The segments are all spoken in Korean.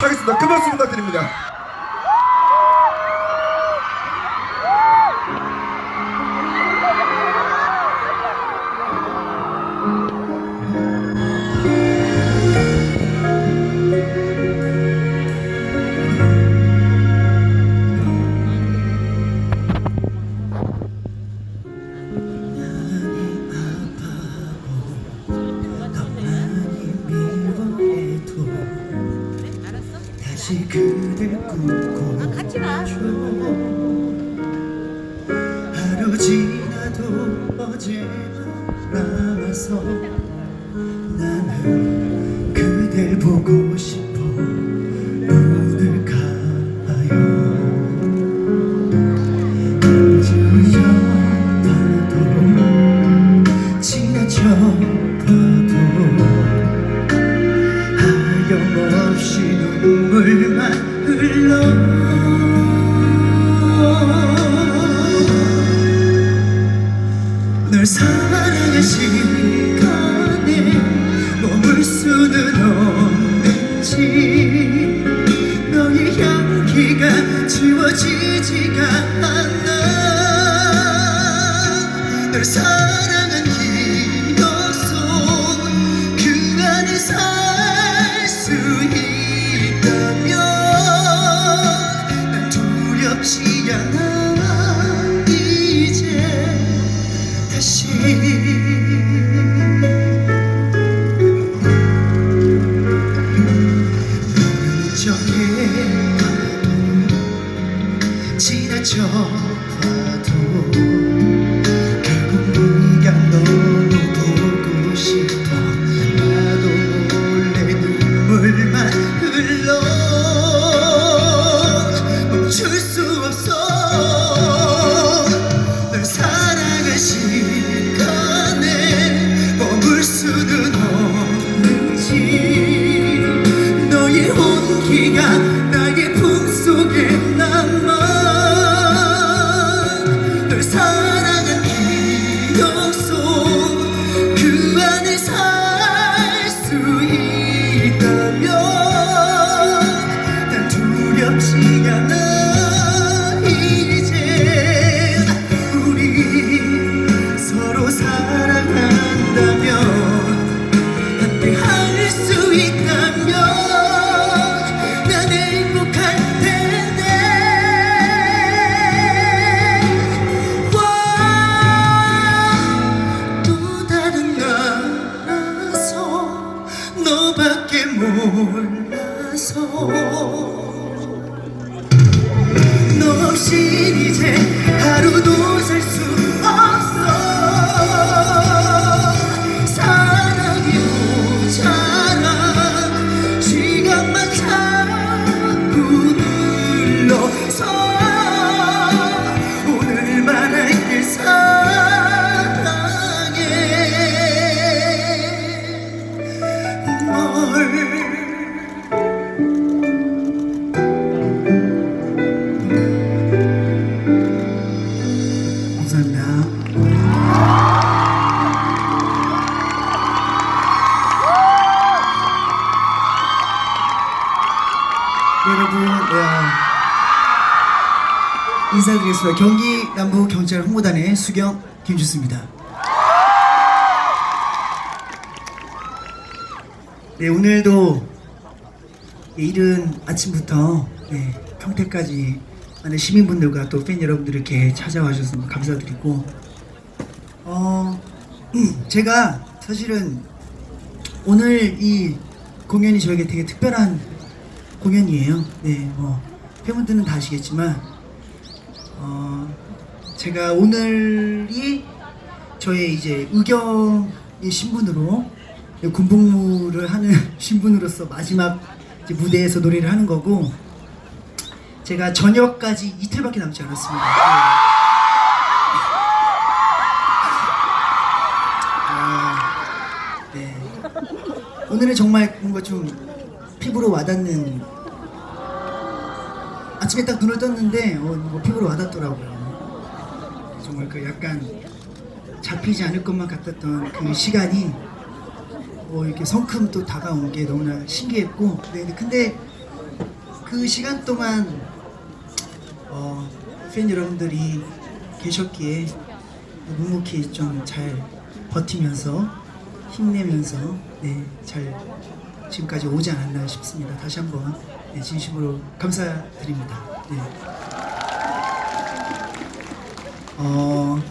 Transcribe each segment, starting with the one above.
하겠습니다. 큰 박수 부탁드립니다. 남아 다 있다 경찰 홍보단의 수경 김주수입니다. 네, 오늘도 네, 이른 아침부터 네, 평택까지 많은 시민분들과 또 팬 여러분들 이렇게 찾아와 주셔서 감사드리고 어 제가 사실은 오늘 이 공연이 저에게 되게 특별한 공연이에요. 네, 뭐 팬분들은 다 아시겠지만 어 제가 오늘이 저의 이제 의경의 신분으로 군복무를 하는 신분으로서 마지막 무대에서 노래를 하는 거고 제가 저녁까지 이틀밖에 남지 않았습니다. 아, 네. 오늘은 정말 뭔가 좀 피부로 와닿는 아침에 딱 눈을 떴는데 어, 뭐 피부로 와닿더라고요. 정말 그 약간 잡히지 않을 것만 같았던 그 시간이 어, 이렇게 성큼 또 다가온 게 너무나 신기했고 네, 근데 그 시간 동안 어, 팬 여러분들이 계셨기에 묵묵히 좀 잘 버티면서 힘내면서 네, 잘 지금까지 오지 않았나 싶습니다. 다시 한번 네, 진심으로 감사드립니다. 네. 어,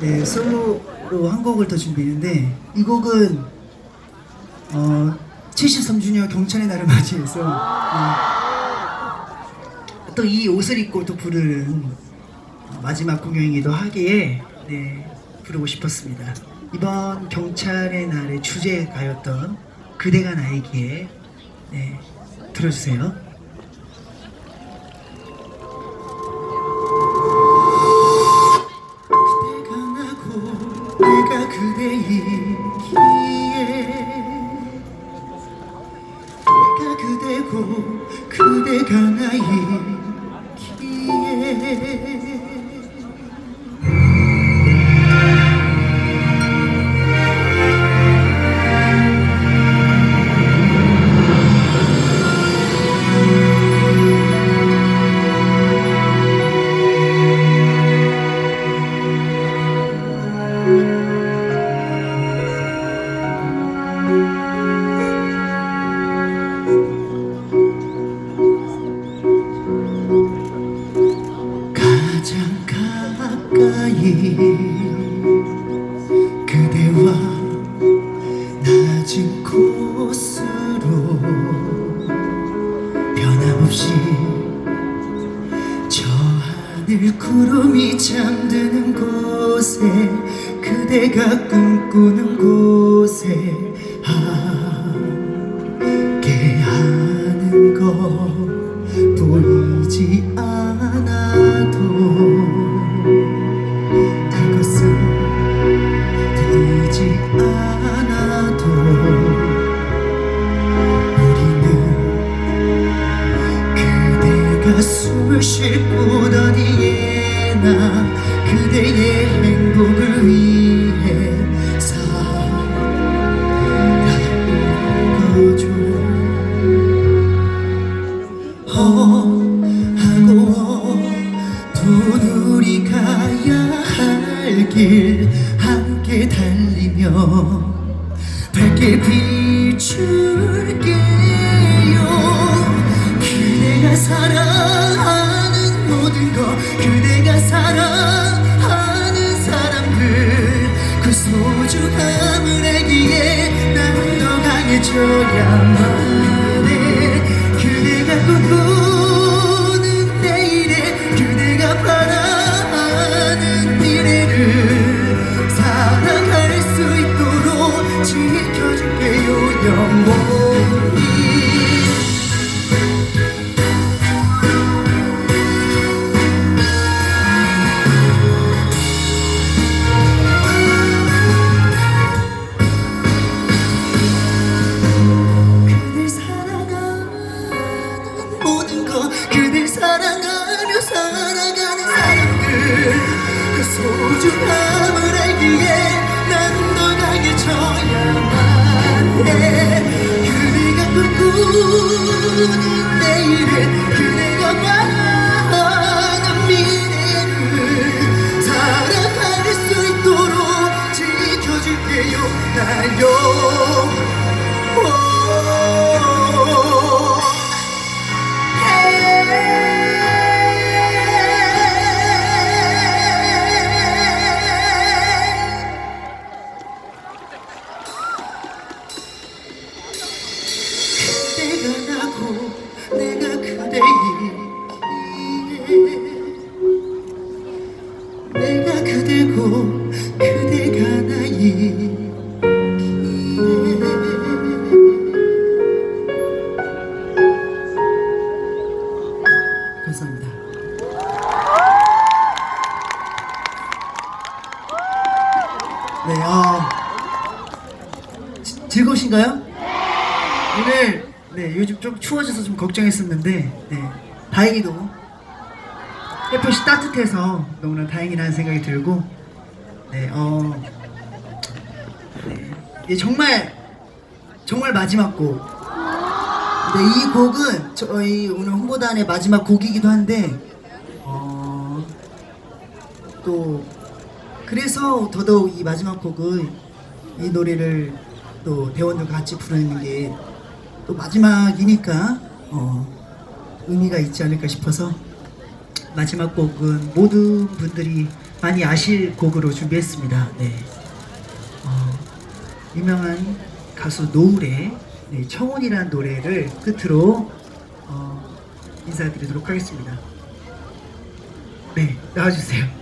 네, 솔로로 한 곡을 더 준비했는데 이 곡은 어, 73주년 경찰의 날을 맞이해서 또이 옷을 입고 또 부르는 마지막 공연이기도 하기에 네, 부르고 싶었습니다. 이번 경찰의 날의 주제가였던 그대가 나에게 네, 들어주세요. 그대이기 지켜줄게요 영원 걱정했었는데 네. 다행히도 햇볕이 따뜻해서 너무나 다행이라는 생각이 들고 네 어 네, 예, 정말 정말 마지막 곡. 네, 이 곡은 저희 오늘 홍보단의 마지막 곡이기도 한데 어, 또 그래서 더더욱 이 마지막 곡은 이 노래를 또 대원들과 같이 부르는 게 또 마지막이니까 어, 의미가 있지 않을까 싶어서 마지막 곡은 모든 분들이 많이 아실 곡으로 준비했습니다. 네. 어, 유명한 가수 노을의 네, 청혼이라는 노래를 끝으로 어, 인사드리도록 하겠습니다. 네, 나와주세요.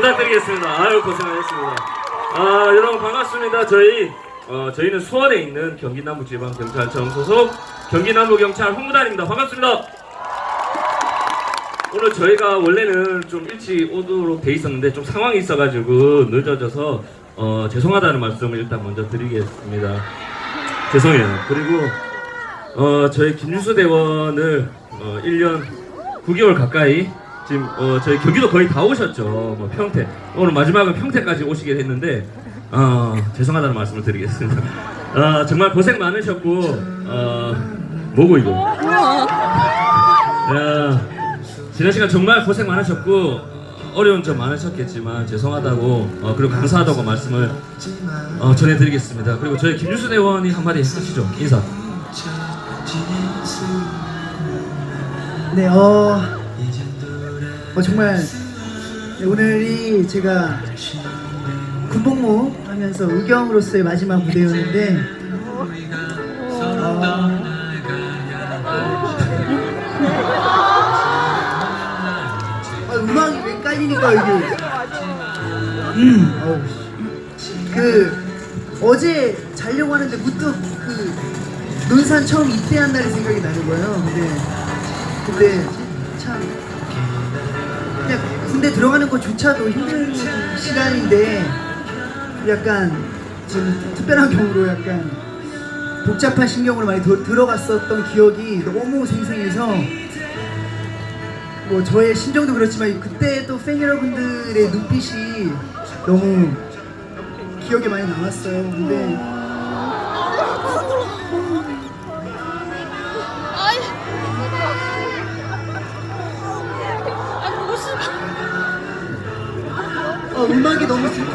부탁드리겠습니다. 아유, 고생하셨습니다. 아, 여러분 반갑습니다. 저희, 어, 저희는 수원에 있는 경기남부지방경찰청 소속 경기남부경찰 홍보단입니다. 반갑습니다. 오늘 저희가 원래는 좀 일찍 오도록 돼 있었는데 좀 상황이 있어가지고 늦어져서 어, 죄송하다는 말씀을 일단 먼저 드리겠습니다. 죄송해요. 그리고 어, 저희 김윤수 대원을 어, 1년 9개월 가까이 지금 어, 저희 경기도 거의 다 오셨죠. 뭐 평택 오늘 마지막은 평택까지 오시게 됐는데 어, 죄송하다는 말씀을 드리겠습니다. 어, 정말 고생 많으셨고 어, 뭐고 이거? 야, 지난 시간 정말 고생 많으셨고 어, 어려운 점 많으셨겠지만 죄송하다고 어, 그리고 감사하다고 말씀을 어, 전해드리겠습니다. 그리고 저희 김유수 대원이 한마디 하시죠. 인사. 네, 어, 어 정말 네, 오늘이 제가 군복무 하면서 의경으로서의 마지막 무대였는데 어, 아, 음악이 왜 깔리니까 이게 음, 어우, 그 어제 자려고 하는데 문득 그 논산 처음 입대한 날이 생각이 나는 거예요. 근데 근데 군대 들어가는 것조차도 힘든 시간인데 약간 지금 특별한 경우로 약간 복잡한 신경으로 많이 더- 들어갔었던 기억이 너무 생생해서 뭐 저의 심정도 그렇지만 그때 또 팬 여러분들의 눈빛이 너무 기억에 많이 남았어요. 근데 어, 음악이 너무 슬-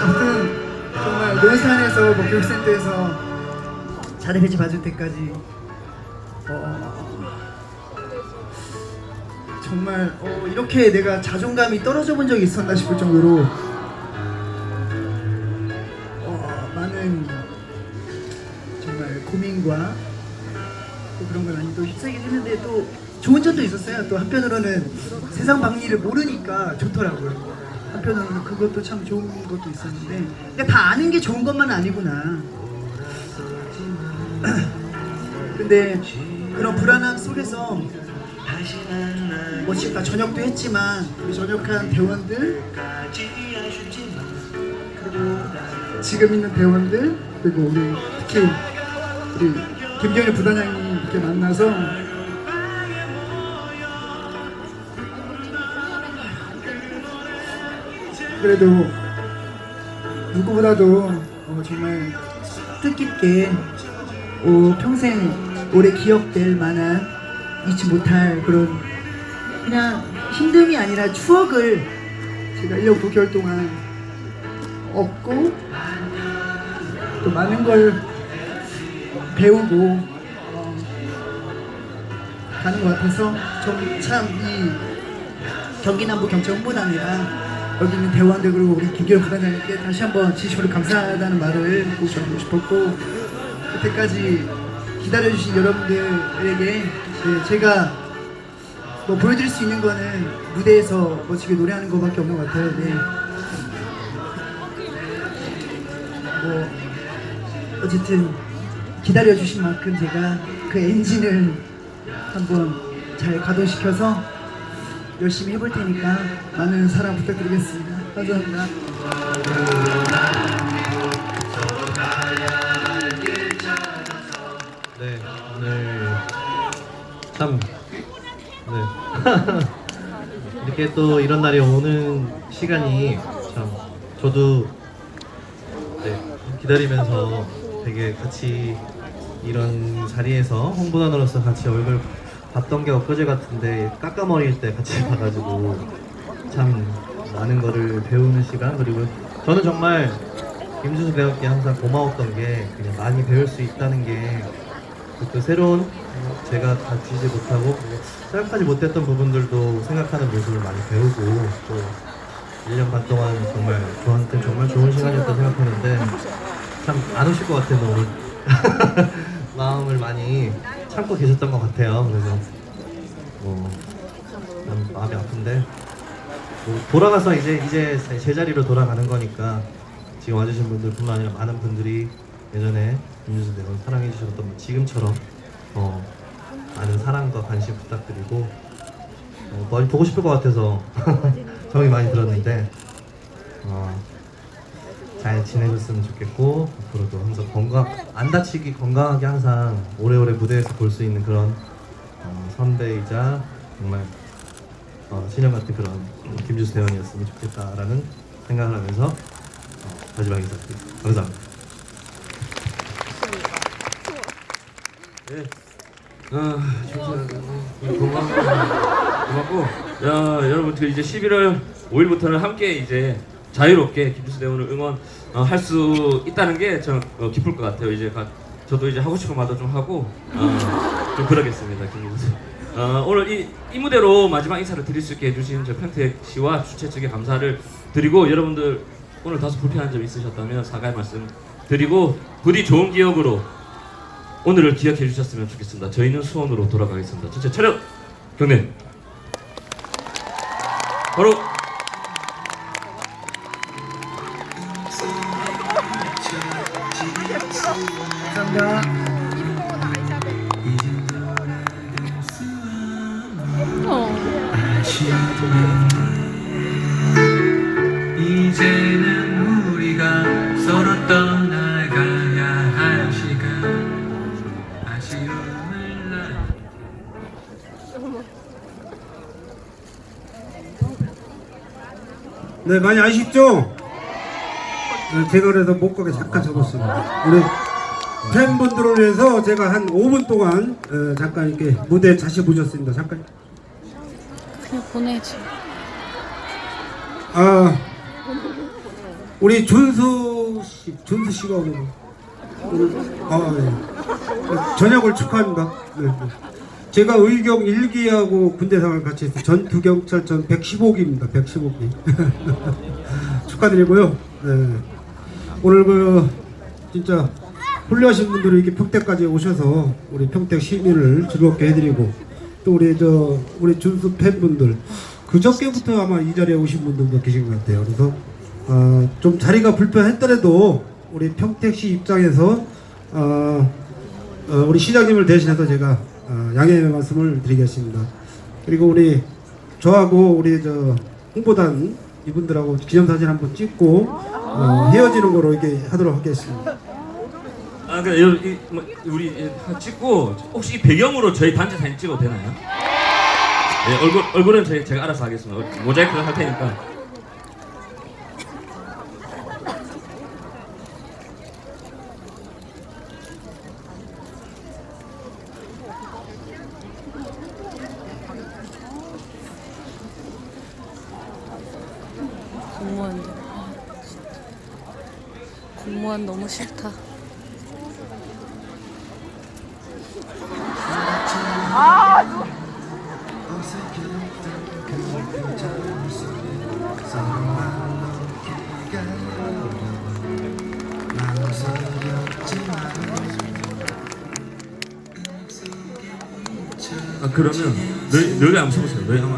아무튼 정말 논산에서 목욕센터에서 자리 배치 받을 때까지 정말 어, 이렇게 내가 자존감이 떨어져 본 적이 있었나 싶을 정도로 어, 많은 정말 고민과 또 그런 걸 많이 또 휩싸이긴 했는데 또 좋은 점도 있었어요. 또 한편으로는 세상 방리를 모르니까 좋더라고요. 한편으로는 그것도 참 좋은 것도 있었는데 그러니까 다 아는 게 좋은 것만 아니구나. 근데 그런 불안함 속에서 뭐 지금 다 전역도 했지만 우리 전역한 대원들 그리고 지금 있는 대원들 그리고 우리 특히 우리 김경일 부단장님 이렇게 만나서 그래도 누구보다도 어, 정말 뜻깊게 어, 평생 오래 기억될 만한 잊지 못할 그런 그냥 힘듦이 아니라 추억을 제가 1년 9개월 동안 얻고 또 많은 걸 배우고 어, 가는 것 같아서 참이 경기남부 경찰 홍보단이랑 여기 있는 대원들 그리고 우리 김기현 부단장님께 다시 한번 진심으로 감사하다는 말을 꼭 전하고 싶었고 그때까지 기다려주신 여러분들에게 네, 제가 뭐 보여드릴 수 있는 거는 무대에서 멋지게 노래하는 것밖에 없는 것 같아요. 네. 뭐 어쨌든 기다려 주신 만큼 제가 그 엔진을 한번 잘 가동시켜서 열심히 해볼 테니까 많은 사랑 부탁드리겠습니다. 감사합니다. 네, 오늘 참, 네. 이렇게 또 이런 날이 오는 시간이 참, 저도 네, 기다리면서 되게 같이 이런 자리에서 홍보단으로서 같이 얼굴 봤던 게 엊그제 같은데 깎아머리일 때 같이 봐가지고 참 많은 거를 배우는 시간 그리고 저는 정말 김준수 배우께 항상 고마웠던 게 그냥 많이 배울 수 있다는 게 그 새로운 제가 갖추지 못하고 뭐 생각하지 못했던 부분들도 생각하는 모습을 많이 배우고 또 1년 반 동안 정말 저한테 정말 좋은 시간이었다 생각하는데 참 안 오실 것 같아요 오늘 마음을 많이 참고 계셨던 것 같아요 그래서. 뭐 참 마음이 아픈데. 뭐 돌아가서 이제 이제 제자리로 돌아가는 거니까 지금 와주신 분들뿐만 아니라 많은 분들이 예전에 김준수 배우 사랑해 주셨던 지금처럼 어, 많은 사랑과 관심 부탁드리고 어, 많이 보고 싶을 것 같아서 정이 많이 들었는데 어, 잘 지내셨으면 좋겠고 앞으로도 항상 건강 안 다치기 건강하게 항상 오래오래 무대에서 볼 수 있는 그런 어, 선배이자 정말 어, 신영 같은 그런 김주수 대원이었으면 좋겠다라는 생각을 하면서 어, 마지막 인사드립니다. 감사합니다. 네. 고맙고, 야, 여러분, 그 이제 11월 5일부터는 함께 이제 자유롭게 김주수 대원을 응원할 수 있다는 게 저는 어, 기쁠 것 같아요. 이제 가, 저도 이제 하고 싶은 말도 좀 하고, 어, 좀 그러겠습니다, 김주수. 어, 오늘 이, 이 무대로 마지막 인사를 드릴 수 있게 해주신 저 평택 씨와 주최 측에 감사를 드리고 여러분들 오늘 다소 불편한 점 있으셨다면 사과의 말씀 드리고 부디 좋은 기억으로 오늘을 기억해 주셨으면 좋겠습니다. 저희는 수원으로 돌아가겠습니다. 전체 차렷 경례. 바로 네, 많이 아쉽죠? 네, 제가 그래서 못 가게 잠깐 접었습니다. 우리 팬분들을 위해서 제가 한 5분 동안 어, 잠깐 이렇게 무대 다시 보셨습니다. 잠깐. 그냥 보내지. 아, 우리 준수 씨, 준수 씨가 오늘, 오늘 아, 네. 저녁을 축하합니다. 네, 네. 제가 의경 1기하고 군대생활 같이 했어요. 전투경찰전 115기입니다. 115기. 축하드리고요. 네. 오늘 그 진짜 훌륭하신 분들이 이렇게 평택까지 오셔서 우리 평택 시민을 즐겁게 해드리고 또 우리 저 우리 준수 팬분들 그저께부터 아마 이 자리에 오신 분들도 계신 것 같아요. 그래서 어, 좀 자리가 불편했더라도 우리 평택시 입장에서 어, 어, 우리 시장님을 대신해서 제가 어, 양해의 말씀을 드리겠습니다. 그리고 우리 저하고 우리 저 홍보단 이분들하고 기념사진 한번 찍고 어, 헤어지는 거로 이렇게 하도록 하겠습니다. 아, 그 여- 이, 뭐, 우리 이, 찍고 혹시 이 배경으로 저희 단체 사진 찍어도 되나요? 네, 얼굴 얼굴은 저희 제가 알아서 하겠습니다. 어, 모자이크를 할 테니까. 공무원들. 아. 공무원 너무 싫다. 아 그러면 너희 너희 한번 서보세요. 너희 한번